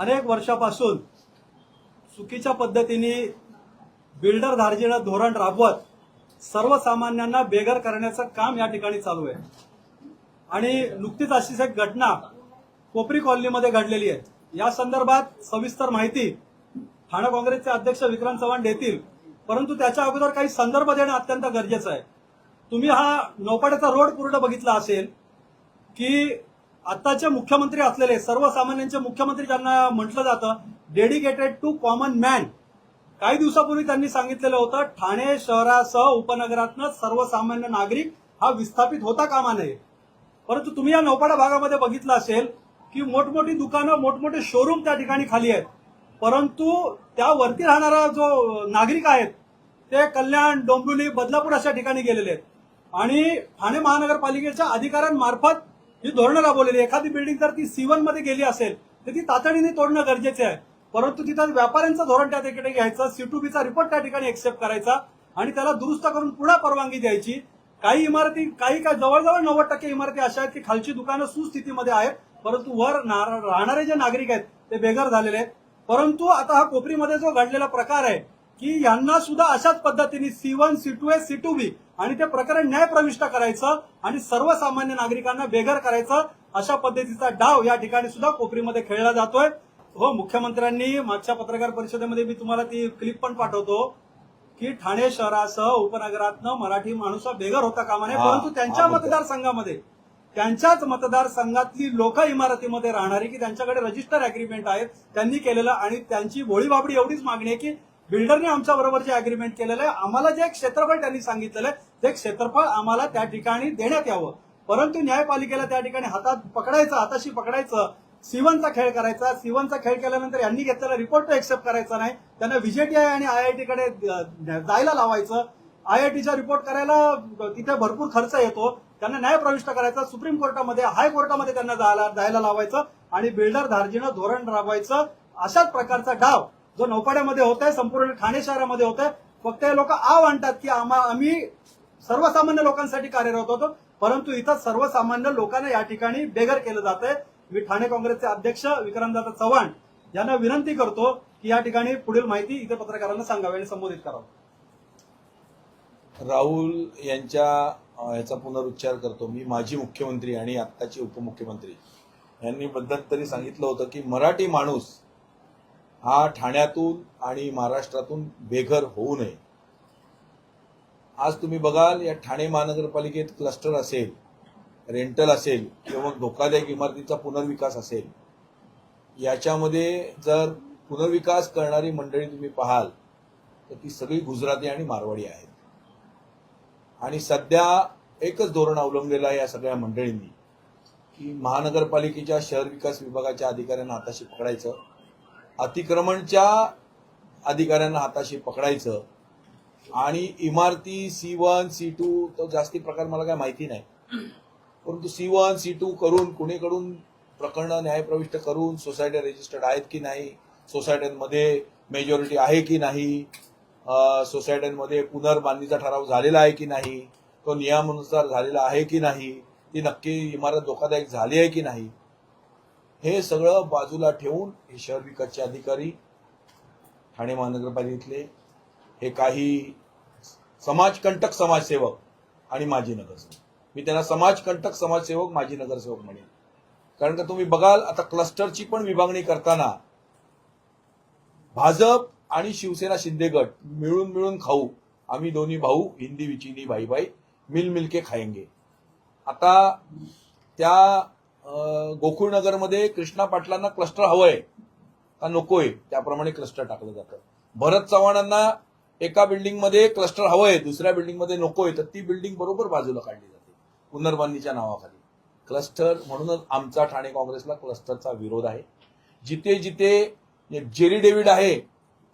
अनेक वर्षापासून चुकीच्या पद्धतीने बिल्डर धार्जिणं धोरण राबवत सर्वसामान्यांना बेघर करण्याचं काम या ठिकाणी चालू आहे. आणि नुकतीच अशीच एक घटना कोपरी कॉलनीमध्ये घडलेली आहे. या संदर्भात सविस्तर माहिती ठाणे काँग्रेसचे अध्यक्ष विक्रम चव्हाण देतील. परंतु त्याच्या अगोदर काही संदर्भ देणं अत्यंत गरजेचं आहे. तुम्ही हा नौपाड्याचा रोड पूर्ण बघितला असेल की आत्ताचे मुख्यमंत्री असलेले सर्वसामान्यांचे मुख्यमंत्री ज्यांना म्हटलं जातं डेडिकेटेड टू कॉमन मॅन काही दिवसापूर्वी त्यांनी सांगितलेलं होतं ठाणे शहरासह उपनगरातनं सर्वसामान्य नागरिक हा विस्थापित होता कामा नये. परंतु तुम्ही या नौपाडा भागामध्ये बघितलं असेल की मोठमोठी दुकानं मोठमोठे शोरूम त्या ठिकाणी खाली आहेत. परंतु त्यावरती राहणारा जो नागरिक आहेत ते कल्याण डोंबिवली बदलापूर अशा ठिकाणी गेलेले आहेत. आणि ठाणे महानगरपालिकेच्या अधिकाऱ्यांमार्फत ही धोरणं राबवलेली आहे. एखादी बिल्डिंग जर ती सी वनमध्ये गेली असेल तर ती तातडीने तोडणं गरजेचे आहे. परंतु तिथं व्यापाऱ्यांचं धोरण त्या ठिकाणी घ्यायचं सी टू बीचा रिपोर्ट त्या ठिकाणी एक्सेप्ट करायचा आणि त्याला दुरुस्त करून पुन्हा परवानगी द्यायची. काही इमारती काही काय जवळजवळ नव्वद टक्के इमारती अशा आहेत की खालची दुकानं सुस्थितीमध्ये आहेत परंतु वर राहणारे जे नागरिक आहेत ते बेघर झालेले आहेत. परंतु आता हा कोपरीमध्ये जो घडलेला प्रकार आहे की यांना सुद्धा अशाच पद्धतीने C one C two A C two B आणि ते प्रकरण न्यायप्रविष्ट करायचं आणि सर्वसामान्य नागरिकांना बेघर करायचं अशा पद्धतीचा डाव या ठिकाणी सुद्धा कोपरीमध्ये खेळला जातोय हो मुख्यमंत्र्यांनी मागच्या पत्रकार परिषदेमध्ये मी तुम्हाला ती क्लिप पण पाठवतो की ठाणे शहरासह उपनगरातनं मराठी माणूस बेघर होता कामा नये परंतु त्यांच्या. मतदारसंघामध्ये त्यांच्याच मतदारसंघातली लोक इमारतीमध्ये राहणारी की त्यांच्याकडे रजिस्टर अग्रीमेंट आहेत त्यांनी केलेलं आणि त्यांची भोळीबाबडी एवढीच मागणी आहे की बिल्डरने आमच्या बरोबर जे अग्रीमेंट केलेलं आहे. आम्हाला जे क्षेत्रफळ त्यांनी सांगितलेलं आहे ते क्षेत्रफळ आम्हाला त्या ठिकाणी देण्यात यावं. परंतु न्यायपालिकेला त्या ठिकाणी हातात पकडायचं हाताशी पकडायचं सिवनचा खेळ करायचा सिवनचा खेळ केल्यानंतर यांनी घेतलेला रिपोर्ट एक्सेप्ट करायचा नाही. त्यांना व्हीजेटीआय आणि आयआयटी कडे अ, जायला लावायचं. आयआयटीचा रिपोर्ट करायला तिथे भरपूर खर्च येतो. त्यांना न्याय प्रविष्ट करायचा. सुप्रीम कोर्टामध्ये हाय कोर्टामध्ये त्यांना जायला जायला लावायचं. आणि बिल्डर धार्जीनं धोरण राबवायचं. अशाच प्रकारचा डाव जो नौपाड्यामध्ये होत आहे संपूर्ण ठाणे शहरामध्ये होत आहे फक्त हे लोक आ म्हणतात की आम्हा आम्ही सर्वसामान्य लोकांसाठी कार्यरत होतो परंतु इथं सर्वसामान्य लोकांना या ठिकाणी बेघर केलं जात आहे मी ठाणे काँग्रेसचे अध्यक्ष विक्रमदादा चव्हाण यांना विनंती करतो की या ठिकाणी पुढील माहिती इथे पत्रकारांना सांगावी आणि संबोधित करावं. राहुल यांच्या याचा पुनरुच्चार करतो. मी माजी मुख्यमंत्री आणि आत्ताचे उपमुख्यमंत्री. यांनी मध्यंतरी सांगितलं होतं की मराठी माणूस हा ठाण्यातून आणि महाराष्ट्रातून बेघर होऊ नये. आज तुम्ही बघाल या ठाणे महानगरपालिकेत क्लस्टर असेल रेंटल असेल किंवा धोकादायक इमारतीचा पुनर्विकास असेल याच्यामध्ये जर पुनर्विकास करणारी मंडळी तुम्ही पाहाल तर ती सगळी गुजराती आणि मारवाडी आहेत. आणि सध्या एकच धोरण अवलंबलेलं आहे या सगळ्या मंडळींनी की महानगरपालिकेच्या शहर विकास विभागाच्या अधिकाऱ्यांना हाताशी पकडायचं अतिक्रमणच्या अधिकाऱ्यांना हाताशी पकडायचं. आणि इमारती सी वन सी टू तो जास्ती प्रकार मला काय माहिती नाही. परंतु सी वन सी टू करून कुणीकडून प्रकरणं न्यायप्रविष्ट करून सोसायट्या रजिस्टर्ड आहेत की नाही सोसायट्यांमध्ये मेजॉरिटी आहे की नाही सोसायट्यांमध्ये पुनर्बांधणीचा ठराव झालेला आहे की नाही तो नियमानुसार झालेला आहे की नाही ती नक्की इमारत धोकादायक झाली आहे की नाही हे सगळं बाजूला ठेवून हे शहर विकासचे अधिकारी ठाणे महानगरपालिकेतले हे काही समाजकंटक समाजसेवक आणि माजी नगरसेवक. मी त्यांना समाजकंटक समाजसेवक माजी नगरसेवक म्हणेन. कारण का तुम्ही बघाल आता क्लस्टरची पण विभागणी करताना भाजप आणि शिवसेना शिंदे गट मिळून मिळून खाऊ. आम्ही दोन्ही भाऊ हिंदी विचिनी भाई भाई मिल मिलके आता त्या गोकुळनगरमध्ये कृष्णा पाटलांना क्लस्टर हवंय का नकोय? त्याप्रमाणे क्लस्टर टाकलं जातं. भरत चव्हाणांना एका बिल्डिंगमध्ये क्लस्टर हवंय दुसऱ्या बिल्डिंगमध्ये नकोय तर ती बिल्डिंग बरोबर बाजूला काढली जाते पुनर्बांधणीच्या नावाखाली. क्लस्टर म्हणूनच आमचा ठाणे काँग्रेसला क्लस्टरचा विरोध आहे. जिथे जिथे जेरी डेव्हिड आहे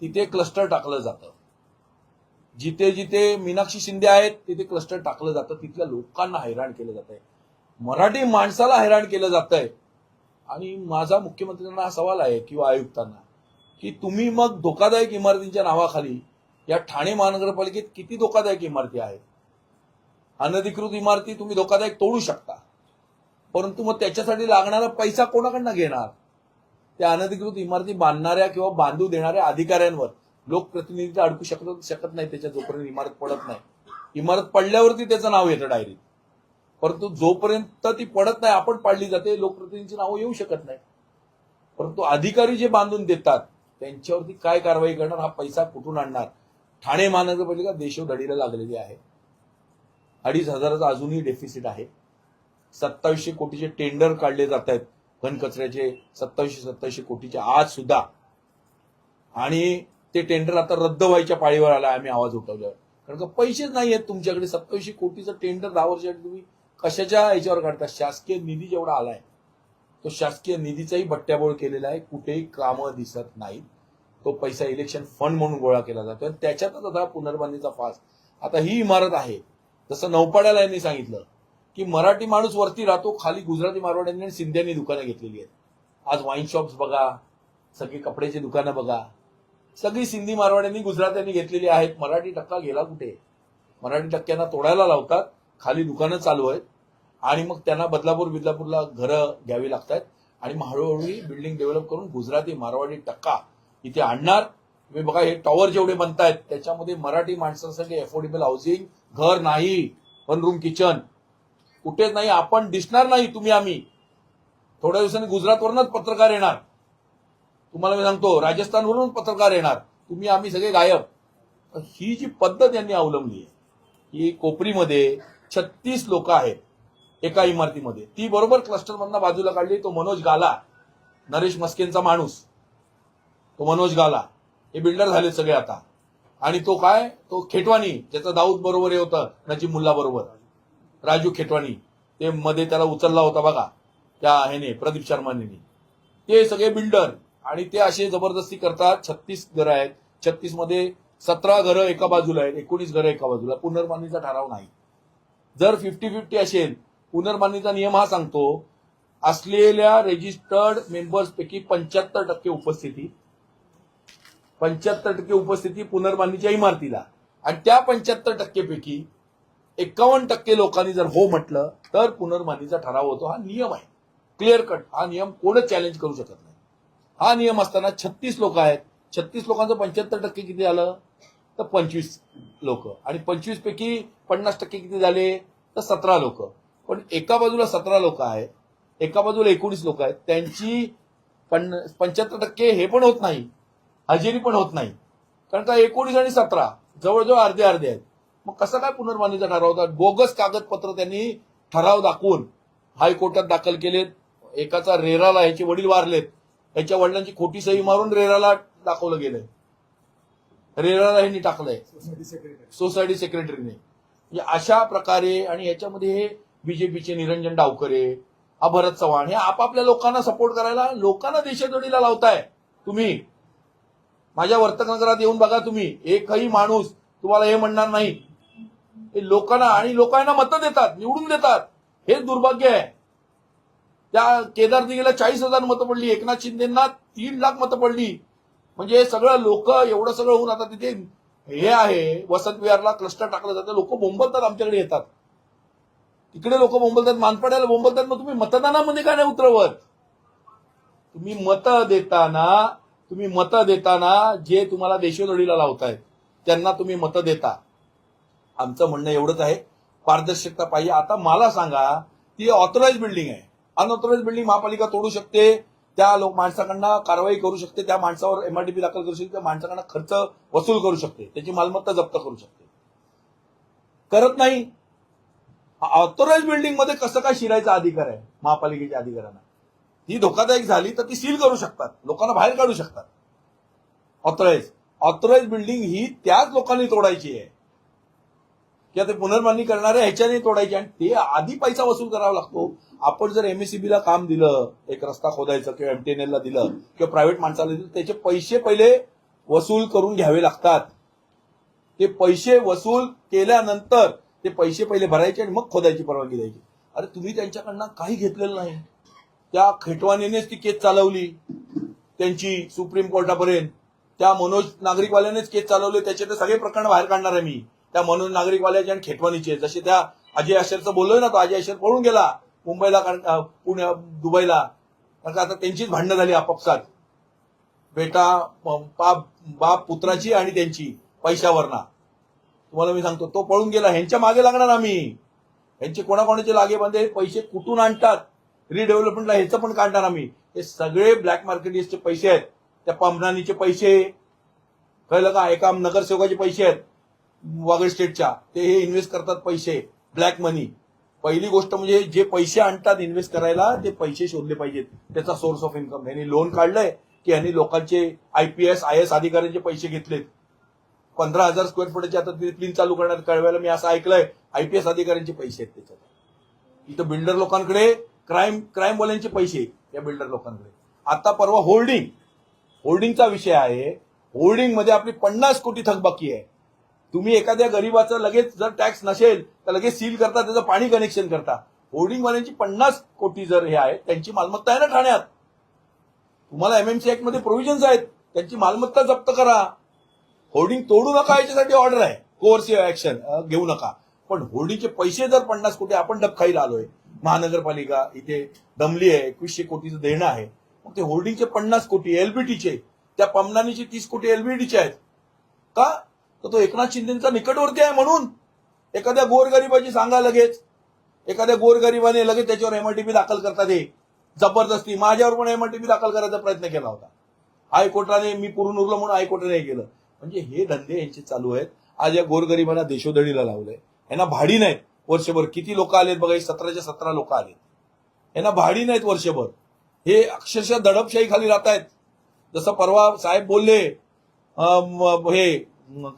तिथे क्लस्टर टाकलं जातं. जिथे जिथे मीनाक्षी शिंदे आहेत तिथे क्लस्टर टाकलं जातं. तिथल्या लोकांना हैराण केलं जात आहे मराठी माणसाला हैराण केलं जात आहे आणि माझा मुख्यमंत्र्यांना हा सवाल आहे किंवा आयुक्तांना की तुम्ही मग धोकादायक इमारतींच्या नावाखाली या ठाणे महानगरपालिकेत किती धोकादायक इमारती आहेत? अनधिकृत इमारती तुम्ही धोकादायक तोडू शकता. परंतु मग त्याच्यासाठी लागणारा पैसा कोणाकडनं घेणार? त्या अनधिकृत इमारती बांधणाऱ्या किंवा बांधू देणाऱ्या अधिकाऱ्यांवर. लोकप्रतिनिधी अडकू शकत शकत नाही त्याच्या जोपर्यंत इमारत पडत नाही. इमारत पडल्यावरती त्याचं नाव येतं डायरीत परंतु जोपर्यंत ती पडत नाही आपण पाडली जाते लोकप्रतिनिधींची नावं येऊ शकत नाही परंतु अधिकारी जे बांधून देतात त्यांच्यावरती काय कारवाई करणार हा पैसा कुठून आणणार? ठाणे महानगरपालिका देशोधडीला लागलेली आहे. अडीच हजाराचा अजूनही डेफिसिट आहे. सत्तावीसशे कोटीचे टेंडर काढले जात आहेत घनकचऱ्याचे सत्तावीसशे सत्तावीसशे कोटीचे. आज सुद्धा. आणि ते टेंडर आता रद्द व्हायच्या पाळीवर आला आम्ही आवाज उठवल्यावर. कारण का पैसेच नाही आहेत तुमच्याकडे. सत्तावीसशे कोटीचं टेंडर दहा वर्षासाठी तुम्ही कशाच्या याच्यावर काढतात शासकीय निधी जेवढा आलाय तो शासकीय निधीचाही बट्ट्याबोळ केलेला आहे. कुठेही कामं दिसत नाहीत. तो पैसा इलेक्शन फंड म्हणून गोळा केला जातो. आणि त्याच्यातच आता पुनर्बांधणीचा फास आता ही इमारत आहे. जसं नौपाड्याला यांनी सांगितलं की मराठी माणूस वरती राहतो खाली गुजराती मारवाड्यांनी आणि सिंध्यांनी दुकानं घेतलेली आहेत. आज वाईन शॉप्स बघा सगळी कपड्याची दुकानं बघा. सगळी सिंधी मारवाड्यांनी गुजरात्यांनी घेतलेली आहेत. मराठी टक्का गेला कुठे? मराठी टक्क्यांना तोडायला लावतात. खाली दुकानं चालू आहेत. आणि मग त्यांना बदलापूर बिदलापूरला घरं घ्यावी लागतात आणि मग हळूहळू ही बिल्डिंग डेव्हलप करून गुजराती मारवाडी टक्का इथे आणणार. तुम्ही बघा हे टॉवर जेवढे बनतायत त्याच्यामध्ये मराठी माणसांसाठी अफोर्डेबल हाऊसिंग घर नाही वन रूम किचन कुठेच नाही आपण दिसणार नाही तुम्ही आम्ही. थोड्या दिवसांनी गुजरातवरूनच पत्रकार येणार. तुम्हाला मी सांगतो राजस्थानवरून पत्रकार येणार. तुम्ही आम्ही सगळे गायब. ही जी पद्धत यांनी अवलंबली आहे ही कोपरीमध्ये छत्तीस लोक आहेत. एका इमारतीमध्ये. ती बरोबर क्लस्टर मधनं बाजूला काढली तो मनोज गाला. नरेश मस्केंचा माणूस. तो मनोज गाला. हे बिल्डर झाले सगळे आता. आणि तो काय? तो खेटवानी ज्याचा दाऊद बरोबर हे होतं नजीब मुल्ला बरोबर. राजू खेटवानी ते मध्ये त्याला उचलला होता बघा त्या ह्याने प्रदीप शर्माने ते सगळे बिल्डर आणि ते असे जबरदस्ती करतात. छत्तीस घरं आहेत. छत्तीसमध्ये सतरा घरं एका बाजूला आहेत. एकोणीस घरं एका बाजूला. पुनर्बांधणीचा ठराव नाही. जर फिफ्टी फिफ्टी असेल पुनर्बांधणीचा नियम हा सांगतो असलेल्या रेजिस्टर्ड मेंबर्स पैकी पंच्याहत्तर टक्के उपस्थिती पंच्याहत्तर टक्के उपस्थिती पुनर्बांधणीच्या इमारतीला. आणि त्या पंच्याहत्तर टक्केपैकी एकावन्न टक्के लोकांनी जर हो म्हटलं तर पुनर्बांधणीचा ठराव होतो. हा नियम आहे. क्लिअर कट हा नियम कोणच चॅलेंज करू शकत नाही. हा नियम असताना छत्तीस लोक आहेत. छत्तीस लोकांचं पंच्याहत्तर टक्के किती आलं तर पंचवीस लोक. आणि पंचवीस पैकी पन्नास टक्के किती झाले? तर सतरा लोक. पण एका बाजूला सतरा लोक आहेत एका बाजूला एकोणीस लोक आहेत त्यांची पंच्याहत्तर टक्के हे पण होत नाही हजेरी पण होत नाही. कारण का एकोणीस आणि सतरा जवळजवळ अर्धे अर्धे आहेत. मग कसं काय पुनर्बांधणीचा ठराव होता बोगस कागदपत्र त्यांनी ठराव दाखवून हायकोर्टात दाखल केलेत एकाचा रेराला ह्याचे वडील वारलेत ह्याच्या वडिलांची खोटी सही मारून रेराला दाखवलं गेलंय. रेराला ह्यांनी टाकलंय. सोसायटी सेक्रेटरीने म्हणजे अशा प्रकारे आणि याच्यामध्ये हे बीजेपीचे निरंजन डावकरे हा भरत चव्हाण हे आपापल्या लोकांना सपोर्ट करायला लोकांना देशजोडीला लावताय. तुम्ही. माझ्या वर्तकनगरात येऊन बघा तुम्ही. एकही माणूस तुम्हाला हे म्हणणार नाही. हे लोकांना आणि लोकांना मतं देतात निवडून देतात. हेच दुर्भाग्य आहे. त्या केदारदिघेला चाळीस हजार मतं पडली एकनाथ शिंदेना तीन लाख मतं पडली. म्हणजे सगळं लोक एवढं सगळं होऊन आता तिथे हे आहे वसंत विहारला क्लस्टर टाकलं जातं. लोक बोंबलतात आमच्याकडे येतात. तिकडे लोक बोंबलतात मानपाड्याला बोंबलतात मग तुम्ही मतदानामध्ये काय नाही उतरवत? तुम्ही मतं देताना तुम्ही मतं देताना जे तुम्हाला देशोधडीला लावतायत त्यांना तुम्ही मतं देता. आमचं म्हणणं एवढंच आहे. पारदर्शकता पाहिजे. आता मला सांगा ती ऑथोराइज बिल्डिंग आहे. अनऑथोराईज बिल्डिंग महापालिका तोडू शकते. त्या लोक माणसाकडनं कारवाई करू शकते. त्या माणसावर एमआरडीपी दाखल करू शकते. त्या माणसाकडनं खर्च वसूल करू शकते. त्याची मालमत्ता जप्त करू शकते. करत नाही. ऑथोराईज बिल्डिंगमध्ये कसं काय शिरायचा अधिकार आहे? महापालिकेच्या अधिकाऱ्यांना. ही धोकादायक झाली तर ती सील करू शकतात. लोकांना बाहेर काढू शकतात. ऑथोराईज ऑथोराईज बिल्डिंग ही त्याच लोकांनी तोडायची आहे. किंवा ते पुनर्बांधणी करणाऱ्या ह्याच्याने तोडायची आणि ते आधी पैसा वसूल करावा लागतो. आपण जर एमएससीबीला काम दिलं एक रस्ता खोदायचं किंवा एमटीएनएलला दिलं किंवा प्रायव्हेट माणसाला दिलं त्याचे पैसे पहिले वसूल करून घ्यावे लागतात. ते पैसे वसूल केल्यानंतर ते पैसे पहिले भरायचे आणि मग खोदायची परवानगी द्यायची. अरे तुम्ही त्यांच्याकडनं काही घेतलेलं नाही. त्या खेटवानीनेच ती केस चालवली. त्यांची सुप्रीम कोर्टापर्यंत. त्या मनोज नागरिकवाल्यानेच केस चालवले. त्याचे तर सगळे प्रकरण बाहेर काढणार आहे मी. त्या मनोज नागरिकवाल्याचे आणि खेटवानीचे जसे त्या अजय अशरचं बोललोय ना तो अजय अशर पळून गेला. मुंबईला कारण- पुण्या दुबईला. कारण आता त्यांचीच भांडणं झाली आपापसात. बेटा बाप बाप पुत्राची आणि त्यांची पैशावरना. तुम्हाला मी सांगतो तो पळून गेला. ह्यांच्या मागे लागणार आम्ही. ह्यांचे कोणाकोणाचे लागे बांधे पैसे कुठून आणतात? रिडेव्हलपमेंटला ह्याचं पण काढणार आम्ही. हे सगळे ब्लॅक मार्केटचे पैसे आहेत. त्या पमनानीचे पैसे कळलं का? एका नगरसेवकाचे पैसे आहेत. वागड स्टेटच्या. ते हे इन्व्हेस्ट करतात पैसे ब्लॅक मनी पहिली गोष्ट म्हणजे जे पैसे आणतात इन्व्हेस्ट करायला ते पैसे शोधले पाहिजेत. त्याचा सोर्स ऑफ इन्कम यांनी लोन काढलंय की यांनी लोकांचे आयपीएस आय एस अधिकाऱ्यांचे पैसे घेतलेत. पंधरा हजार स्क्वेअर फुटाची आता ते क्लीन चालू करण्यात कळवायला मी असं ऐकलंय. आयपीएस अधिकाऱ्यांचे पैसे आहेत त्याच्यात. इथं बिल्डर लोकांकडे क्राईम क्राईमवाल्यांचे पैसे या बिल्डर लोकांकडे. आता परवा होल्डिंग होल्डिंगचा विषय आहे. होल्डिंगमध्ये आपली पन्नास कोटी थकबाकी आहे. तुम्ही एखाद्या गरीबाचं लगेच जर टॅक्स नसेल तर लगेच सील करता त्याचं पाणी कनेक्शन करता. होल्डिंगवाल्यांची पन्नास कोटी जर हे आहे त्यांची मालमत्ता आहे ना ठाण्यात. तुम्हाला एमएमसी ऍक्टमध्ये प्रोव्हिजन्स आहेत. त्यांची मालमत्ता जप्त करा. होर्डिंग तोडू नका याच्यासाठी ऑर्डर आहे. कोर्सिव्ह ऍक्शन घेऊ नका. पण होर्डिंगचे पैसे जर पन्नास कोटी आपण डबखाईला आलोय महानगरपालिका इथे दमली आहे एकवीसशे कोटीचं देणं आहे. मग ते होर्डिंगचे पन्नास कोटी एलबीटीचे त्या पमनानीचे तीस कोटी एलबीटीचे आहेत. का? तर तो एकनाथ शिंदेचा निकटवर्ती आहे म्हणून. एखाद्या गोरगरिबाची सांगा लगेच. एखाद्या गोरगरिबाने लगेच त्याच्यावर एमआरटीपी दाखल करतात हे. जबरदस्ती. माझ्यावर पण एमआरटीपी दाखल करायचा प्रयत्न केला होता. हायकोर्टाने मी पुरून उरलो म्हणून हायकोर्टाने केलं. म्हणजे हे धंदे यांचे चालू आहेत. आज या गोरगरिबांना देशोधडीला लावलंय. यांना भाडी नाहीत वर्षभर. किती लोक आलेत बघा सतराच्या सतरा लोक आलेत. यांना भाडी नाहीत वर्षभर. हे अक्षरशः दडपशाही खाली राहत आहेत जसं परवा साहेब बोलले हे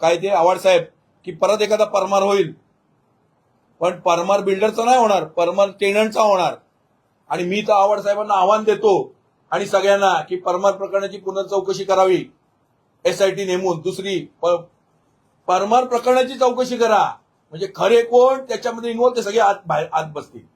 काय ते आवाड साहेब की परत एखादा परमार होईल. पण परमार बिल्डरचा नाही होणार परमार टेनंटचा होणार. आणि मी तर आवाड साहेबांना आव्हान देतो आणि सगळ्यांना की परमार प्रकरणाची पुनर्चौकशी करावी. एसआयटी नेमून दुसरी परमार प्रकरणाची चौकशी करा. म्हणजे खरे कोण त्याच्यामध्ये इन्व्हॉल्व ते सगळे आत बाहेर आत बसतील.